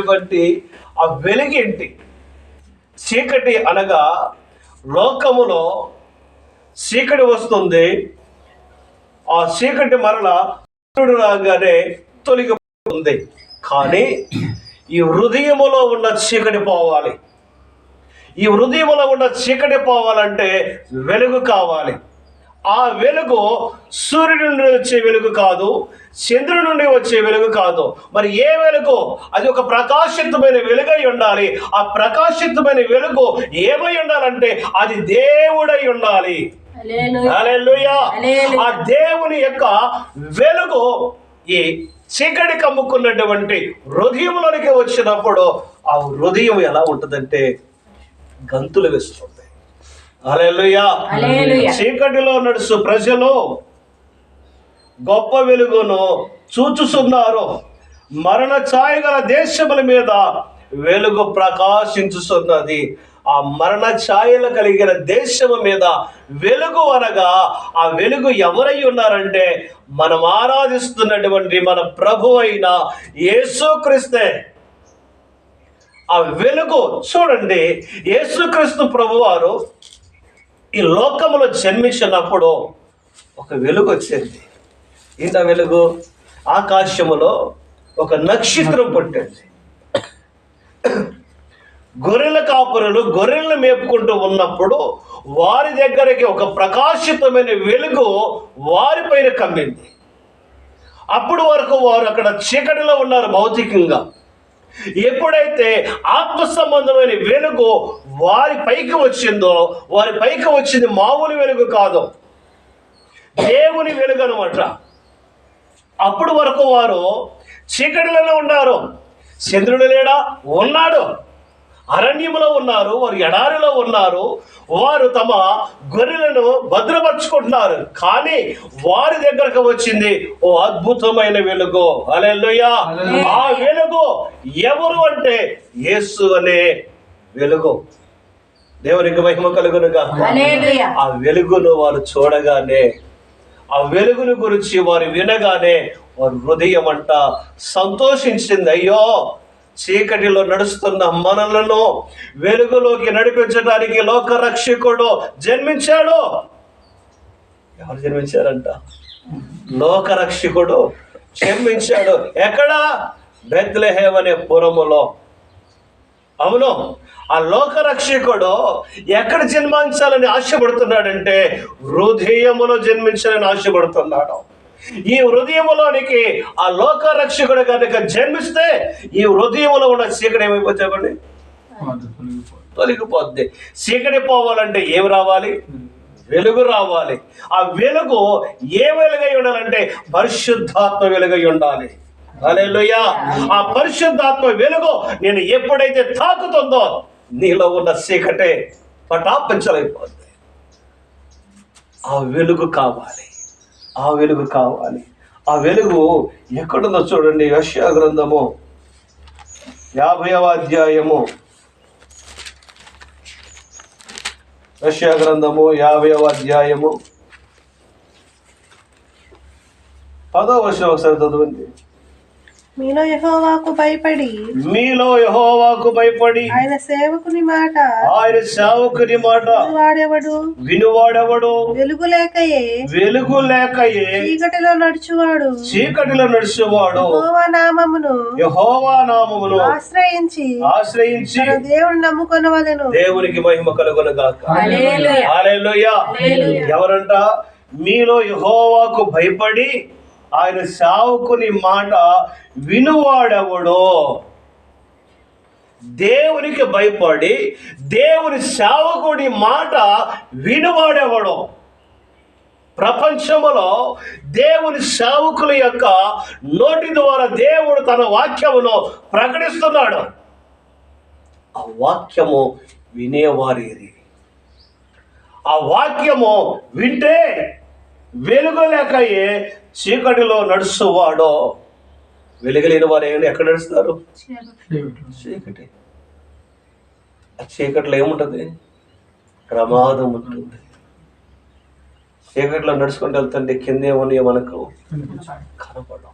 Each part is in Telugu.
బట్టి ఆ వెలుగేంటి చీకటి అనగా లోకములో చీకటి వస్తుంది. ఆ చీకటి మరల సూర్యుడు రాగానే తొలగిపోతుంది. కానీ ఈ హృదయములో ఉన్న చీకటి పోవాలి. ఈ హృదయములో ఉన్న చీకటి పోవాలంటే వెలుగు కావాలి. ఆ వెలుగు సూర్యుడి నుండి వచ్చే వెలుగు కాదు చంద్రుడి నుండి వచ్చే వెలుగు కాదు. మరి ఏ వెలుగు? అది ఒక ప్రకాశితమైన వెలుగై ఉండాలి. ఆ ప్రకాశితమైన వెలుగు ఏమై ఉండాలంటే అది దేవుడై ఉండాలి. ఆ దేవుని యొక్క వెలుగు ఈ చీకటి కమ్ముకున్నటువంటి హృదయంలోనికి వచ్చినప్పుడు ఆ హృదయం ఎలా ఉంటుందంటే గంతులు వేస్తుంది. చీకటిలో నడుచు ప్రజలు గొప్ప వెలుగును చూచుచున్నారు మరణ ఛాయ గల దేశముల మీద వెలుగు ప్రకాశించుతున్నది. ఆ మరణ ఛాయలు కలిగిన దేశము మీద వెలుగు అనగా ఆ వెలుగు ఎవరై ఉన్నారంటే మనం ఆరాధిస్తున్నటువంటి మన ప్రభు అయిన యేసుక్రీస్తే ఆ వెలుగు చూడండి యేసుక్రీస్తు ప్రభువారు ఈ లోకములో జన్మించినప్పుడు ఒక వెలుగు వచ్చింది. ఇంత వెలుగు? ఆకాశములో ఒక నక్షత్రం పుట్టింది. గొర్రెల కాపురులు గొర్రెలను మేపుకుంటూ ఉన్నప్పుడు వారి దగ్గరికి ఒక ప్రకాశితమైన వెలుగు వారిపైన కమ్మింది. అప్పుడు వరకు వారు అక్కడ చీకటిలో ఉన్నారు భౌతికంగా. ఎప్పుడైతే ఆత్మ సంబంధమైన వెలుగు వారి పైకి వచ్చిందో వారి పైకి వచ్చింది మామూలు వెలుగు కాదు. దేవుని వెలుగు అనమాట అప్పుడు వరకు వారు చీకటిలలో ఉన్నారు. చంద్రుడు లేడా? ఉన్నాడు. అరణ్యములో ఉన్నారు వారు ఎడారిలో ఉన్నారు వారు తమ గొర్రెలను భద్రపరుచుకుంటున్నారు. కానీ వారి దగ్గరకు వచ్చింది ఓ అద్భుతమైన వెలుగు అలెలుయా ఆ వెలుగు ఎవరు అంటే యేసు అనే వెలుగు. దేవునికి మహిమ కలుగునుగా. ఆ వెలుగును వారు చూడగానే ఆ వెలుగును గురించి వారు వినగానే వారి హృదయం అంట సంతోషించింది. అయ్యో! చీకటిలో నడుస్తున్న మనలను వెలుగులోకి నడిపించడానికి లోక రక్షకుడు జన్మించాడు. ఎవరు జన్మించారంట? లోక రక్షకుడు జన్మించాడు. ఎక్కడా? బెత్లెహేమ్ అనే పురములో. అవును ఆ లోక రక్షకుడు ఎక్కడ జన్మించాలని ఆశపడుతున్నాడంటే హృదయములో జన్మించాలని ఆశపడుతున్నాడు. ఈ హృదయములోనికి ఆ లోక రక్షకుడు కనుక జన్మిస్తే ఈ హృదయములో ఉన్న చీకటి ఏమైపోతామండి తొలగిపోద్ది. చీకటి పోవాలంటే ఏమి రావాలి? వెలుగు రావాలి. ఆ వెలుగు ఏ వెలుగై ఉండాలంటే పరిశుద్ధాత్మ వెలుగై ఉండాలి. హల్లెలూయా. ఆ పరిశుద్ధాత్మ వెలుగు నేను ఎప్పుడైతే తాకుతుందో నీలో ఉన్న చీకటే పటాపించలైపోద్ది. ఆ వెలుగు కావాలి. ఆ వెలుగు కావాలి. ఆ వెలుగు ఎక్కడుందో చూడండి. యశ్యా గ్రంథము యాభైవ అధ్యాయము. యశ్యా గ్రంథము యాభైవ అధ్యాయము. పదో వర్షం ఒకసారి చదవండి. మీలో యెహోవాకు భయపడి. మీలో యహోవాకు భయపడి. ఆయన సేవకుని మాట. ఆయన సేవకుని మాట. వాడెవడు వినువాడెవడు? వెలుగు లేకయే. వెలుగు లేకయే. చీకటిలో నడుచువాడు. చీకటిలో నడిచేవాడు. యెహోవా నామమును యహోవా నామమును ఆశ్రయించి ఆశ్రయించి తన దేవుని నమ్ముకొనవలెను. దేవునికి మహిమ హల్లెలూయా. హల్లెలూయా. హల్లెలూయా. ఎవరంట? మీలో యహోవాకు భయపడి ఆయన సావుకుని మాట వినువాడెవడో? దేవునికి భయపడి దేవుని సేవకుడి మాట వినువాడెవడో? ప్రపంచములో దేవుని సేవకుల యొక్క నోటి ద్వారా దేవుడు తన వాక్యమును ప్రకటిస్తున్నాడు. ఆ వాక్యము వినేవారి ఆ వాక్యము వింటే వెలుగు లేకయే చీకటిలో నడుచువాడో వెలుగలేని వారు ఏమైనా ఎక్కడ నడుస్తారు? చీకటి. ఆ చీకట్లో ఏముంటుంది? ప్రమాదం ఉంటుంది. చీకట్లో నడుచుకుంటూ వెళ్తుంటే కింద ఏమని మనకు కనపడం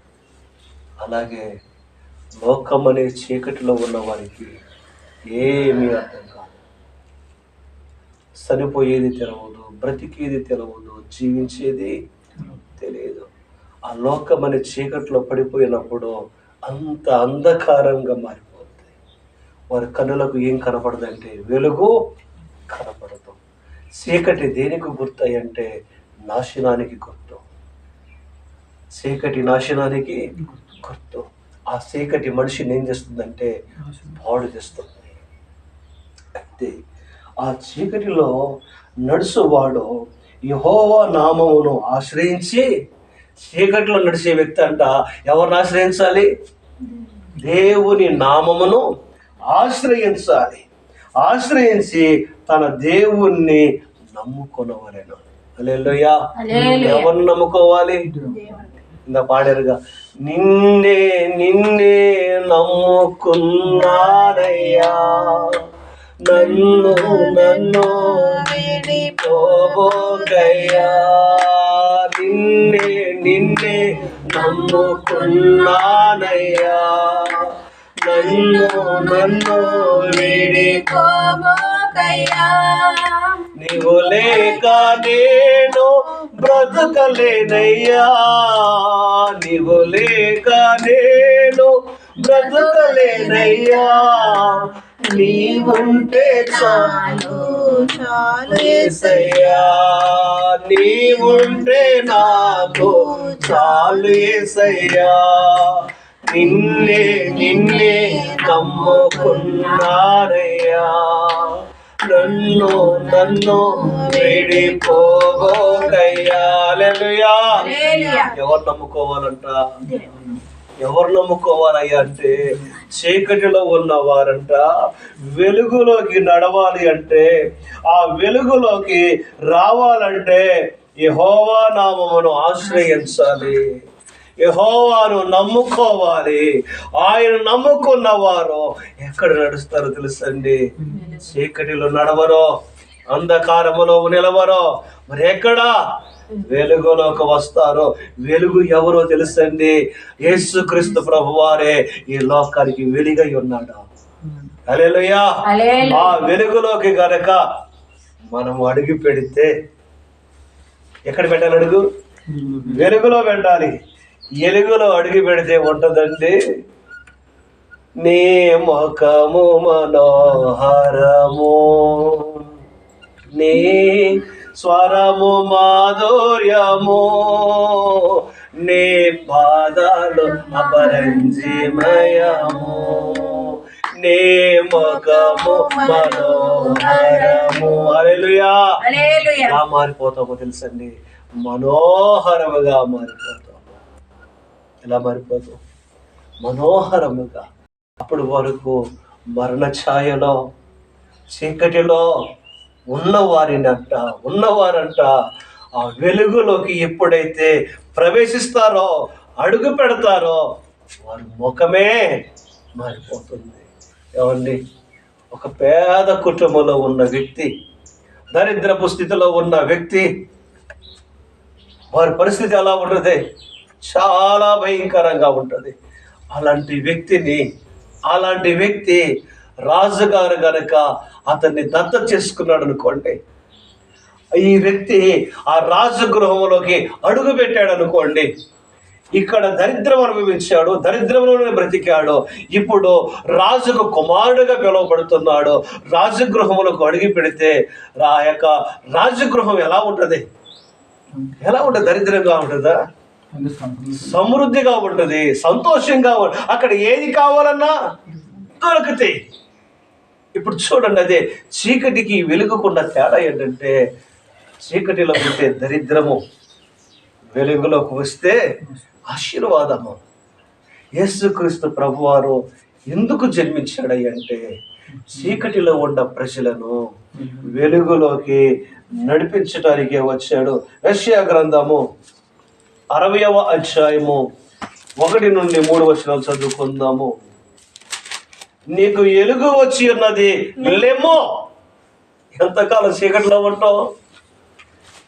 అలాగే లోకం అనే చీకటిలో ఉన్న వారికి ఏమీ అర్థం కాదు. చనిపోయేది తెలవదు బ్రతికేది తెలవదు జీవించేది తెలియదు ఆ లోకం అనే చీకట్లో పడిపోయినప్పుడు అంత అంధకారంగా మారిపోతుంది వారి కన్నులకు ఏం కనపడదంటే వెలుగు కనపడదు. చీకటి దేనికి గుర్తయ్యంటే నాశనానికి గుర్తు. చీకటి నాశనానికి గుర్తు. ఆ చీకటి మనిషిని ఏం చేస్తుందంటే పాడు చేస్తుంది. అయితే ఆ చీకటిలో నడుసువాడు యహోవా నామమును ఆశ్రయించి చీకటిలో నడిచే వ్యక్తి అంట ఎవరిని ఆశ్రయించాలి? దేవుని నామమును ఆశ్రయించాలి. ఆశ్రయించి తన దేవుణ్ణి నమ్ముకొనవలెను. హల్లెలూయా. ఎవరిని నమ్ముకోవాలి? ఇందా పాడారుగా నిన్నే నిన్నే నమ్ముకున్నానయ్యా. నన్ను నన్ను పోబోకయ్యా నిన్నే నిన్నే నమ్ముకున్నానయ్యా నన్ను నన్ను వీడిపో నీవు లేక నేను బ్రతకలేనయ్యా నీవు లేక నేను బ్రతకలేనయ్యా నీవుంటే చాలు చాలు ఏసయ్యా. నీవుంటే నాకు చాలు ఏసయ్యా. నిన్నే నిన్నే నమ్ముకున్నారయ్యా. నన్ను నన్ను విడిపోగోకయ్యా. ఎవరు నమ్ముకోవాలంట? ఎవరు నమ్ముకోవాలయ్యా అంటే చీకటిలో ఉన్నవారంట వెలుగులోకి నడవాలి అంటే ఆ వెలుగులోకి రావాలంటే యహోవా నామమును ఆశ్రయించాలి. యహోవాను నమ్ముకోవాలి. ఆయన నమ్ముకున్న వారు ఎక్కడ నడుస్తారో తెలుసండి? చీకటిలో నడవరో అంధకారములో నిలవరో మరి ఎక్కడా వెలుగులోకి వస్తారో? వెలుగు ఎవరో తెలుసండి? యేసుక్రీస్తు ప్రభు వారే ఈ లోకానికి వెలుగై ఉన్నాడు? హల్లెలూయా. ఆ వెలుగులోకి గనక మనం అడుగు పెడితే ఎక్కడ పెట్టాలి అడుగు? వెలుగులో పెట్టాలి. ఎలుగులో అడుగు పెడితే ఉంటుందండి? నీ ముఖము మనోహరము. నీ స్వరము మాధుర్యము నీ పాదాలు అపరంజిమయము నీ ముఖము మనోహరము. హల్లెలూయా. ఎలా మారిపోతామో తెలుసండి. మనోహరముగా మారిపోతాము. ఎలా మారిపోతాం? మనోహరముగా. అప్పుడు వరకు మరణ ఛాయలో చీకటిలో ఉన్నవారినంట ఉన్నవారంట ఆ వెలుగులోకి ఎప్పుడైతే ప్రవేశిస్తారో అడుగు పెడతారో వారి ముఖమే మారిపోతుంది. ఏమండి? ఒక పేద కుటుంబంలో ఉన్న వ్యక్తి దరిద్రపు స్థితిలో ఉన్న వ్యక్తి వారి పరిస్థితి ఎలా ఉంటుంది? చాలా భయంకరంగా ఉంటుంది. అలాంటి వ్యక్తిని అలాంటి వ్యక్తి రాజుగారు గనక అతన్ని దత్త చేసుకున్నాడు అనుకోండి. ఈ వ్యక్తి ఆ రాజగృహంలోకి అడుగు పెట్టాడు అనుకోండి. ఇక్కడ దరిద్రం అనుభవించాడు దరిద్రంలోనే బ్రతికాడు. ఇప్పుడు రాజుకు కుమారుడుగా పిలువబడుతున్నాడు. రాజగృహములకు అడుగు పెడితే ఆ యొక్క రాజగృహం ఎలా ఉంటుంది? ఎలా ఉంటుంది? దరిద్రంగా ఉంటుందా? సమృద్ధిగా ఉంటుంది సంతోషంగా అక్కడ ఏది కావాలన్నా దొరుకుతాయి. ఇప్పుడు చూడండి అదే చీకటికి వెలుగుకున్న తేడా ఏంటంటే చీకటిలో ఉంటే దరిద్రము వెలుగులోకి వస్తే ఆశీర్వాదము. యేసుక్రీస్తు ప్రభువారు ఎందుకు జన్మించాడై అంటే చీకటిలో ఉన్న ప్రజలను వెలుగులోకి నడిపించటానికే వచ్చాడు. రష్యా గ్రంథము అరవయవ అధ్యాయము ఒకటి నుండి మూడు వచనాలు చదువుకుందాము. నీకు ఎలుగు వచ్చి ఉన్నది. లెమ్మో ఎంతకాలం చీకటిలో ఉంటావు?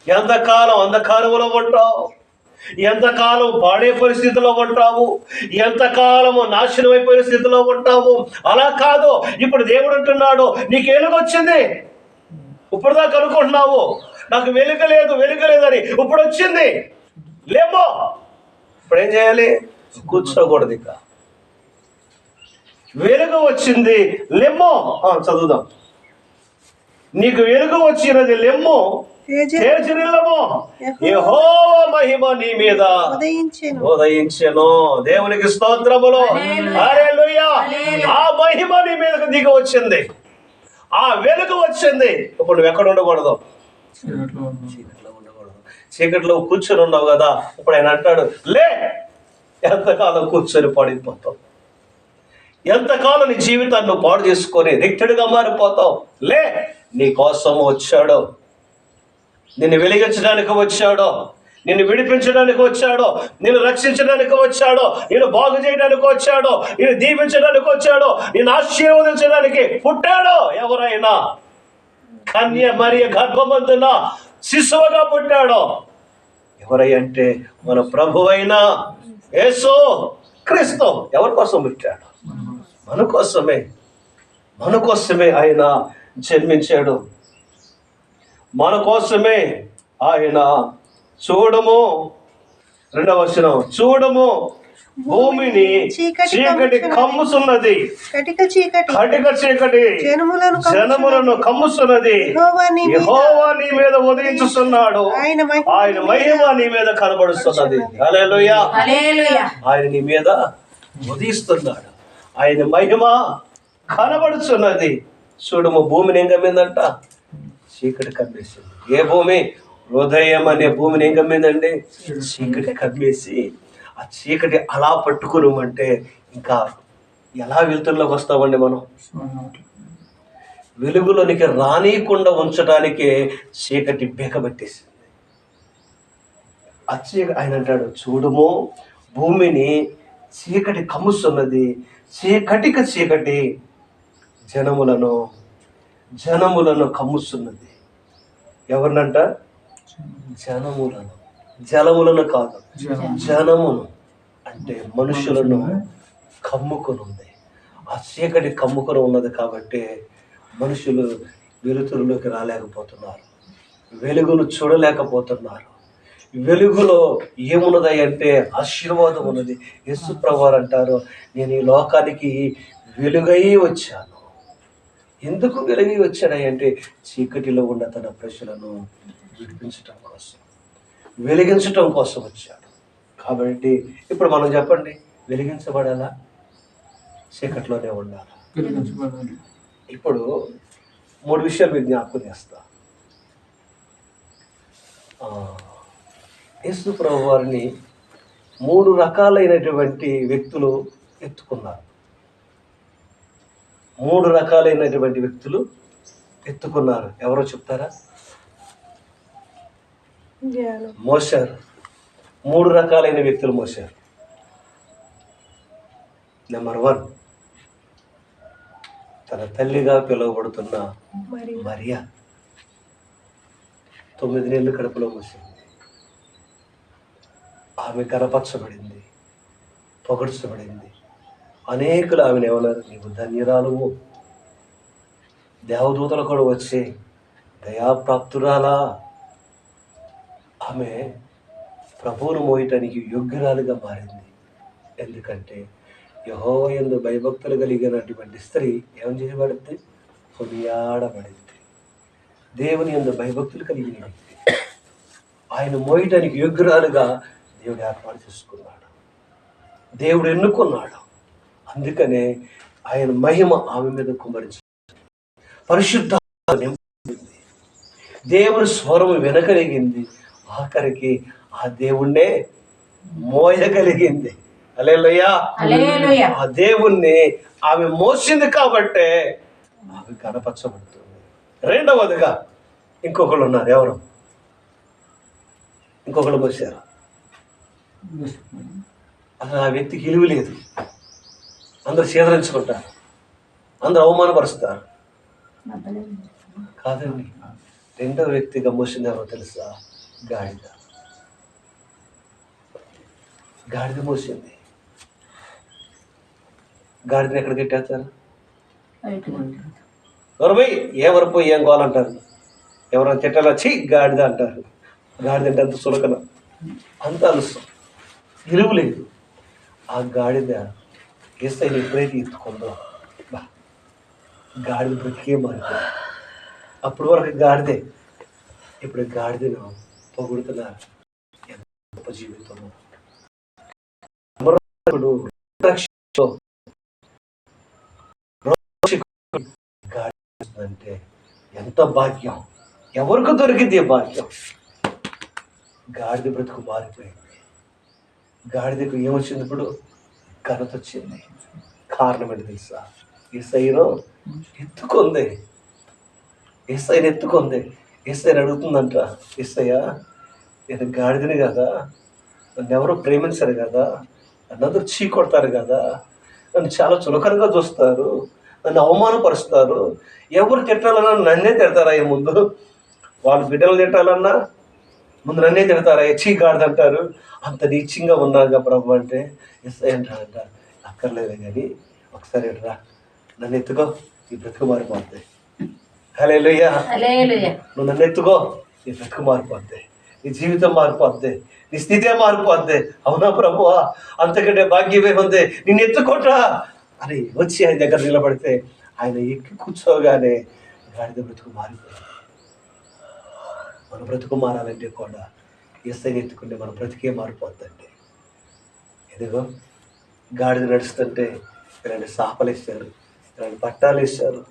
ఎంతకాలం అంధకారంలో ఉంటావు? ఎంతకాలం పాడే పరిస్థితిలో ఉంటావు? ఎంతకాలము నాశనం పరిస్థితిలో స్థితిలో ఉంటావు? అలా కాదు. ఇప్పుడు దేవుడు అంటున్నాడు నీకు ఎలుగొచ్చింది ఇప్పుడు దాకా అనుకుంటున్నావు. నాకు వెలుగ లేదు వెలుగ లేదని ఇప్పుడు వచ్చింది. లేమో ఇప్పుడు ఏం చేయాలి? కూర్చోకూడదు ఇక. వెలుగు వచ్చింది లెమ్మో. చదువుదాం. నీకు వెలుగు వచ్చినది లెమ్మో. తేజ తేజరిల్లము యెహోవా మహిమ నీ మీద. ఉదయించెను. దేవునికి స్తోత్రములు. హల్లెలూయా. ఆ మహిమ నీ మీదకు దిగి వచ్చింది. ఆ వెలుగు వచ్చింది. ఇప్పుడు నువ్వు ఎక్కడ ఉండకూడదు? చీకట్లో ఉండకూడదు. చీకట్లో కూర్చొని ఉన్నావు కదా. ఇప్పుడు ఆయన అంటాడు లే ఎంతకాలం కూర్చొని పడిపోతావు? ఎంతకాలం నీ జీవితాన్ని నువ్వు పాడు చేసుకొని రిక్తుడిగా మారిపోతావు? లే నీ కోసం వచ్చాడు. నిన్ను వెలిగించడానికి వచ్చాడో. నిన్ను విడిపించడానికి వచ్చాడో. నిన్ను రక్షించడానికి వచ్చాడో. నేను బాగు చేయడానికి వచ్చాడో. నేను దీపించడానికి వచ్చాడో. నేను ఆశీర్వదించడానికి పుట్టాడో ఎవరైనా? కన్య మరియ గర్భమంతున శిశువుగా పుట్టాడో. ఎవరై అంటే మన ప్రభువైనా యేసు క్రీస్తు. ఎవరి కోసం పుట్టాడు? మన కోసమే మన కోసమే ఆయన జన్మించాడు. మన కోసమే ఆయన చూడము. రెండవ వచనం చూడము. భూమిని చీకటి కమ్ముతున్నది కటిక చీకటి. కటిక చీకటి. జనములను జనములను కమ్ముతున్నది యెహోవా నీ మీద ఉదయించుతున్నాడు ఆయన మహిమ ఆయన మహిమ నీ మీద కనబడుస్తున్నది హల్లెలూయా. హల్లెలూయా. ఆయన నీ మీద ఉదయిస్తున్నాడు. ఆయన మహిమ కనబడుచున్నది. చూడము భూమిని ఏం కమ్మిందంట? చీకటి కమ్మేసింది. ఏ భూమి? హృదయం అనే భూమిని ఏం కమ్మిందండి? చీకటి కమ్మేసి ఆ చీకటి అలా పట్టుకున్నామంటే ఇంకా ఎలా వెలుతురులోకి వస్తామండి మనం? వెలుగులోనికి రానియకుండా ఉంచడానికే చీకటి బేకబట్టేసింది ఆ చీకటి ఆయన అంటాడు చూడము భూమిని చీకటి కమ్ముస్తున్నది చీకటిక చీకటి జనములను జనములను కమ్ముస్తున్నది. ఎవరినంట? జనములను. జలములను కాదు. జనమును. అంటే మనుషులను కమ్ముకొని ఉంది ఆ చీకటి కమ్ముకొని ఉన్నది కాబట్టి మనుషులు వెలుతురులోకి రాలేకపోతున్నారు. వెలుగును చూడలేకపోతున్నారు. వెలుగులో ఏమున్నది అంటే ఆశీర్వాదం ఉన్నది. యేసు ప్రభువారు అంటారు నేను ఈ లోకానికి వెలుగై వచ్చాను. ఎందుకు వెలుగై వచ్చాడై అంటే చీకటిలో ఉన్న తన ప్రజలను విడిపించటం కోసం వెలిగించటం కోసం వచ్చాడు. కాబట్టి ఇప్పుడు మనం చెప్పండి వెలిగించబడాలా? చీకట్లోనే ఉండాలా? ఇప్పుడు మూడు విషయాలు మీకు జ్ఞాపకం చేస్తా. యేసు ప్రభు వారిని మూడు రకాలైనటువంటి వ్యక్తులు ఎత్తుకున్నారు. మూడు రకాలైనటువంటి వ్యక్తులు ఎత్తుకున్నారు. ఎవరో చెప్తారా? మోసారు మూడు రకాలైన వ్యక్తులు మోసారు నెంబర్ వన్ తన తల్లిగా పిలువబడుతున్న మరి మరియా. తొమ్మిది నెలలు కడుపులో మూసింది ఆమె కనపరచబడింది పొగడ్చబడింది. అనేకులు ఆమెను ఏమన్నారు? నీవు ధన్యురాలువు. దేవదూతలు కూడా వచ్చి దయాప్రాప్తురాలా. ఆమె ప్రభువును మోయటానికి యోగ్యురాలుగా మారింది. ఎందుకంటే యహో ఎందు భయభక్తులు కలిగినటువంటి స్త్రీ ఏం చేయబడింది కొనియాడబడింది. దేవుని ఎందు భయభక్తులు కలిగిన వ్యక్తి. ఆయన మోయటానికి యోగ్యురాలుగా దేవుడు ఏర్పాటు చేసుకున్నాడు. దేవుడు ఎన్నుకున్నాడు. అందుకనే ఆయన మహిమ ఆమె మీద కుమరించి పరిశుద్ధ నింపింది దేవుని స్వరం వినగలిగింది. ఆఖరికి ఆ దేవుణ్ణే మోయగలిగింది. అలేలయ్యా ఆ దేవుణ్ణి ఆమె మోసింది కాబట్టే ఆమె కనపరచబడుతుంది. రెండవదిగా ఇంకొకళ్ళు ఉన్నారు. ఎవరు? ఇంకొకళ్ళు మోసారు? అసలు ఆ వ్యక్తికి ఇలువ లేదు. అందరు సేదరించుకుంటారు అందరు అవమానపరుస్తారు. కాదండి. రెండో వ్యక్తిగా మోసింది ఎవరో తెలుసా? గాడిద. గాడిద మోసింది. గాడిదని ఎక్కడ కట్టేస్తారు? ఎవరు ఏ ఎవరు ఏం కావాలంటారు ఎవరైనా తిట్టాలా? చీ గాడిద అంటారు. గాడిద అంటే అంత సులకన. అంత అలుస్తాం విలువ లేదు. ఆ గాడిద ఏసైని ఎప్పుడైతే ఎత్తుకుందో గాడిద బ్రతికే మారిపోయింది అప్పటి వరకు గాడిదే. ఇప్పుడు గాడిదను పొగుడుతున్నారు ఎంత గొప్ప జీవితము అంటే ఎంత భాగ్యం? ఎవరికి దొరికింది భాగ్యం? గాడిద బ్రతుకు మారిపోయింది. గాడిదకు ఏమొచ్చింది ఇప్పుడు ఘనత వచ్చింది కారణం ఏంటి తెలుసా? ఈసైను ఎత్తుకుంది. ఎస్ఐని ఎత్తుకుంది. ఎస్ఐని అడుగుతుందంట ఎస్ఐయా నేను గాడిదని కదా? నన్ను ఎవరో ప్రేమించరు కదా? నన్నందరూ చీ కొడతారు కదా? నన్ను చాలా చులకనగా చూస్తారు. నన్ను అవమానపరుస్తారు. ఎవరు తిట్టాలన్నా నన్నే తిడతారా ఈ ముందు? వాళ్ళ బిడ్డలు తిట్టాలన్నా ముందు నన్నే తిడతారా చీ గాడిదంటారు అంత నీచంగా ఉన్నాగా ప్రభు అంటే. ఎస్ఐ అంటాడంట అక్కర్లేదు కానీ ఒకసారి రా. నన్ను ఎత్తుకో. ఈ బ్రతుకు మారిపోద్ది. హలే నువ్వు నన్ను ఎత్తుకో. నీ బ్రతుకు మారిపోద్ది. నీ జీవితం మారిపోద్ది. నీ స్థితే మారిపోద్ది. అవునా ప్రభు అంతకంటే భాగ్యమే ఉంది నిన్ను ఎత్తుకోట్రా అని వచ్చి ఆయన దగ్గర నిలబడితే ఆయన ఎక్కి కూర్చోగానే గాడిద బ్రతుకు మారిపోయింది. మన బ్రతుకు మారాలంటే కూడా ఎస్ఐని ఎత్తుకుంటే మన బ్రతికే మారిపోద్దండి. ఎదుగో గాడిద నడుస్తుంటే ఇలాంటి సాపలు వేశారు ఇలాంటి పట్టాలు వేశారు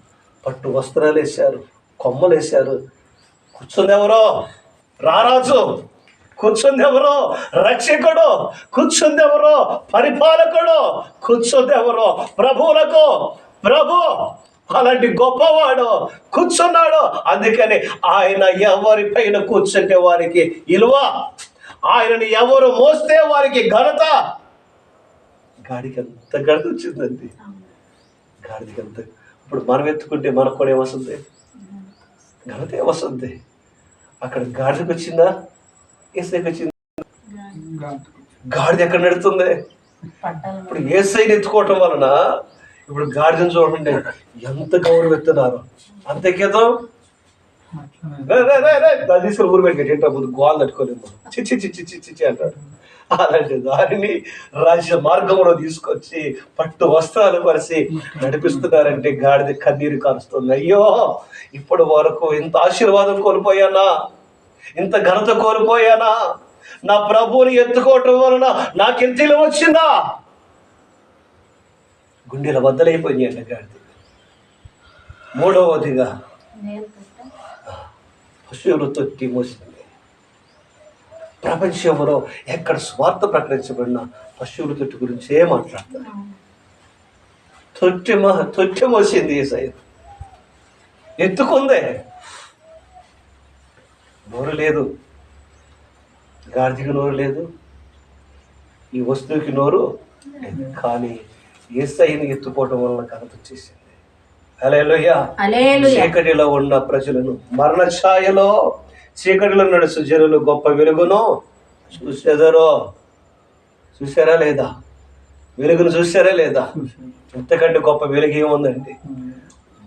పట్టు వస్త్రాలు వేశారు కొమ్మలు వేశారు కూర్చుంది ఎవరో రారాజు. కూర్చుంది ఎవరో రక్షకుడు. కూర్చుంది ఎవరో పరిపాలకుడు. కూర్చుంది ఎవరో ప్రభువులకు. ప్రభు అలాంటి గొప్పవాడు కూర్చున్నాడు. అందుకని ఆయన ఎవరి పైన కూర్చుంటే వారికి ఇలువ. ఆయనని ఎవరు మోస్తే వారికి ఘనత. గాడికి ఎంత ఘనత వచ్చిందండి. గాడికి ఎంత ఇప్పుడు మనం ఎత్తుకుంటే మనకు కూడా ఏమొస్తుంది? ఘనత ఏమొస్తుంది? అక్కడ గాడిదకి వచ్చిందా? ఏసైకి వచ్చిందా? గాడిద ఎక్కడ నడుతుంది? ఇప్పుడు ఏసైని ఎత్తుకోవటం వలన ఇప్పుడు గాడిదని చూడండి ఎంత గౌరవిస్తున్నారు అంతేకేదో రే, రే, తీసుకుని ఊరు పెట్టి ఏంటో ముందు గోల్ తట్టుకోలేదు చిచ్చి చిచ్చి చిచ్చి చిచ్చి అలాంటి దారిని రాజ్య మార్గంలో తీసుకొచ్చి పట్టు వస్త్రాలు పరిచి నడిపిస్తున్నారంటే గాడిద కన్నీరు కారుస్తుంది. అయ్యో ఇప్పటి వరకు ఇంత ఆశీర్వాదం కోల్పోయానా? ఇంత ఘనత కోల్పోయానా? నా ప్రభువుని ఎత్తుకోవటం వలన నాకెంత ఇలువ వచ్చిందా? గుండెల బద్దలైపోయింది అంట గాడిద. మూడవదిగా పశువులు తొట్టి మోసింది. ప్రపంచంలో ఎక్కడ స్వార్థ ప్రకటించబడిన పశువుల తొట్టి గురించే మాట్లాడతారు తొట్టి తొట్టి మోసింది ఏసయ్య. ఎత్తుకుందే. నోరు లేదు. గాడిదకి నోరు లేదు. ఈ వస్తువుకి నోరు కానీ ఏసైని ఎత్తుకోవటం వలన ఘనత వచ్చేసింది. చీకటిలో ఉన్న ప్రజలను మరణ ఛాయలో చీకటిలో నడుచు జనులు గొప్ప వెలుగును చూసేదరో చూసారా లేదా? వెలుగును చూసారా లేదా? ఇంతకంటే గొప్ప వెలుగు ఏముందండి?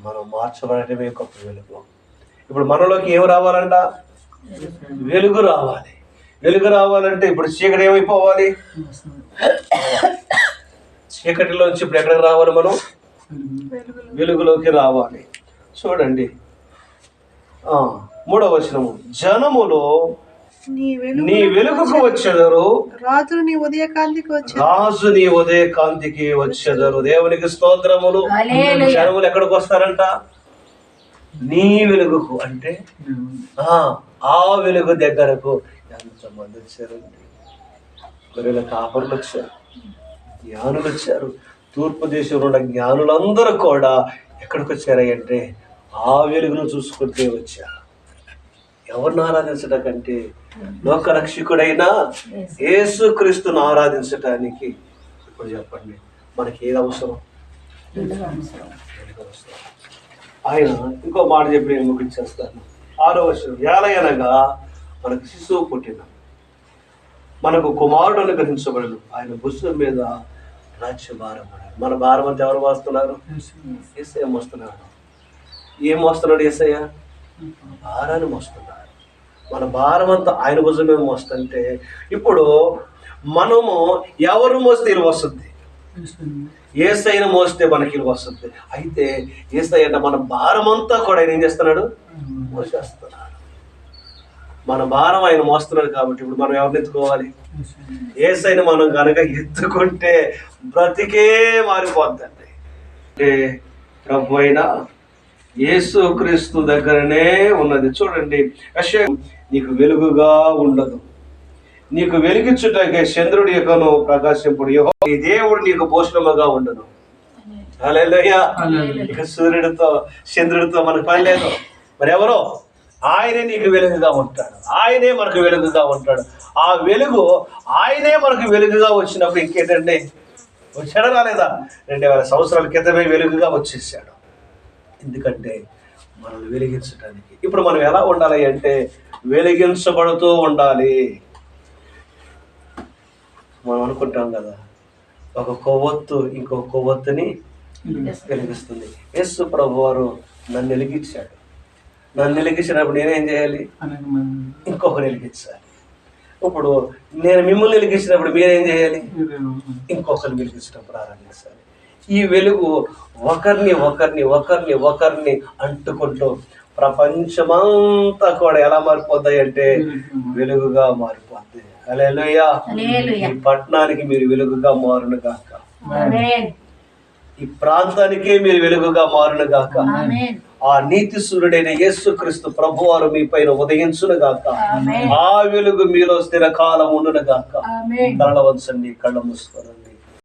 మనం మార్చబడటమే గొప్ప వెలుగు. ఇప్పుడు మనలోకి ఏం రావాలంట? వెలుగు రావాలి. వెలుగు రావాలంటే ఇప్పుడు చీకటి ఏమైపోవాలి? చీకటిలోంచి ఇప్పుడు ఎక్కడికి రావాలి మనం? వెలుగులోకి రావాలి. చూడండి. ఆ, మూడవ వచనము. జనములో నీ వెలుగు నీ వెలుగుకు వచ్చెదరు. రాజులు నీ ఉదయకాంతికి వచ్చి రాజు నీ ఉదయ కాంతికి వచ్చెదరు. దేవునికి స్తోత్రములు. హల్లెలూయా. జనములు ఎక్కడికి వస్తారంట? నీ వెలుగుకు అంటే ఆ ఆ వెలుగు దగ్గరకు ఎంతమంది వచ్చారండి? గొర్రెల కాపరులు వచ్చారు. జ్ఞానులు వచ్చారు తూర్పు దేశంలో ఉన్న జ్ఞానులందరూ కూడా ఎక్కడికి వచ్చారంటే ఆ వెలుగును చూసుకుంటే వచ్చారు. ఎవరిని ఆరాధించడానికంటే లోకరక్షకుడైన యేసుక్రీస్తును ఆరాధించటానికి ఇప్పుడు చెప్పండి. మనకి ఏది అవసరం. ఆయన ఇంకో మాట చెప్పి నేను ముగించేస్తాను. ఆరో వర్షం ఏలయనగా మనకు శిశువు పుట్టిన మనకు కుమారుడు అనుగ్రహించబడను ఆయన భుజం మీద రాజ్యభారం పడాలి. మన భారం అంతా ఎవరు మోస్తున్నారు? ఏసయ్య మోస్తున్నాడు. ఏం మోస్తున్నాడు ఏసయ్య? భారాన్ని మోస్తున్నాడు మన భారం అంతా ఆయన భుజం మీద మోస్తుంటే ఇప్పుడు మనము ఎవరు మోస్తే ఇల్లు వస్తుంది ఏసైన మోస్తే మనకి ఇల్లు వస్తుంది అయితే ఏసై అంటే మన భారం అంతా కూడా ఆయన ఏం చేస్తున్నాడు? మోసేస్తున్నాడు. మన భారం ఆయన మోస్తున్నాడు కాబట్టి ఇప్పుడు మనం ఎవరిని ఎత్తుకోవాలి? ఏసైన మనం కనుక ఎత్తుకుంటే బ్రతికే మారిపోద్దండి అంటే ప్రభు అయిన యేసు క్రీస్తు దగ్గరనే ఉన్నది. చూడండి అశ్వ నీకు వెలుగుగా ఉండదు. నీకు వెలిగించుటకే చంద్రుడి యొక్కను ప్రకాశింపుడు. నీ దేవుడు నీకు భూషణముగా ఉండను హల్లెలూయా. ఇక సూర్యుడితో చంద్రుడితో మనకు పని లేదు. మరి ఎవరో ఆయనే నీకు వెలుగుగా ఉంటాడు. ఆయనే మనకు వెలుగుగా ఉంటాడు. ఆ వెలుగు ఆయనే మనకు వెలుగుగా వచ్చినప్పుడు ఇంకేంటండి వచ్చాడా రాలేదా? రెండు వేల సంవత్సరాల క్రితమే వెలుగుగా వచ్చేసాడు. ఎందుకంటే మనల్ని వెలిగించడానికి ఇప్పుడు మనం ఎలా ఉండాలి అంటే వెలిగించబడుతూ ఉండాలి. మనం అనుకుంటాం కదా ఒక కొవ్వొత్తు ఇంకో కొవ్వొత్తుని వెలిగిస్తుంది. యేసు ప్రభు వారు నన్ను వెలిగించాడు. నన్ను వెలిగించినప్పుడు నేనేం చేయాలి? ఇంకొకరు వెలిగించాలి ఇప్పుడు నేను మిమ్మల్ని వెలిగించినప్పుడు మీరేం చేయాలి? ఇంకొకరిని వెలిగించడం ప్రారంభించాలి. ఈ వెలుగు ఒకరిని ఒకరిని ఒకరిని ఒకరిని అంటుకుంటూ ప్రపంచమంతా కూడా ఎలా మారిపోతాయి అంటే వెలుగుగా మారిపోద్ది. హల్లెలూయా. హల్లెలూయా. ఈ పట్టణానికి మీరు వెలుగుగా మారును గాక. ఆమేన్. ఈ ప్రాంతానికే మీరు వెలుగుగా మారును గాక. ఆమేన్. ఆ నీతి సూర్యుడైన యేసు క్రీస్తు ప్రభు వారు మీ పైన ఉదయించును గాక. ఆమేన్. ఆ వెలుగు మీలో స్థిరకాలం ఉండును గాక. కళ్ళ మూసుకోరండి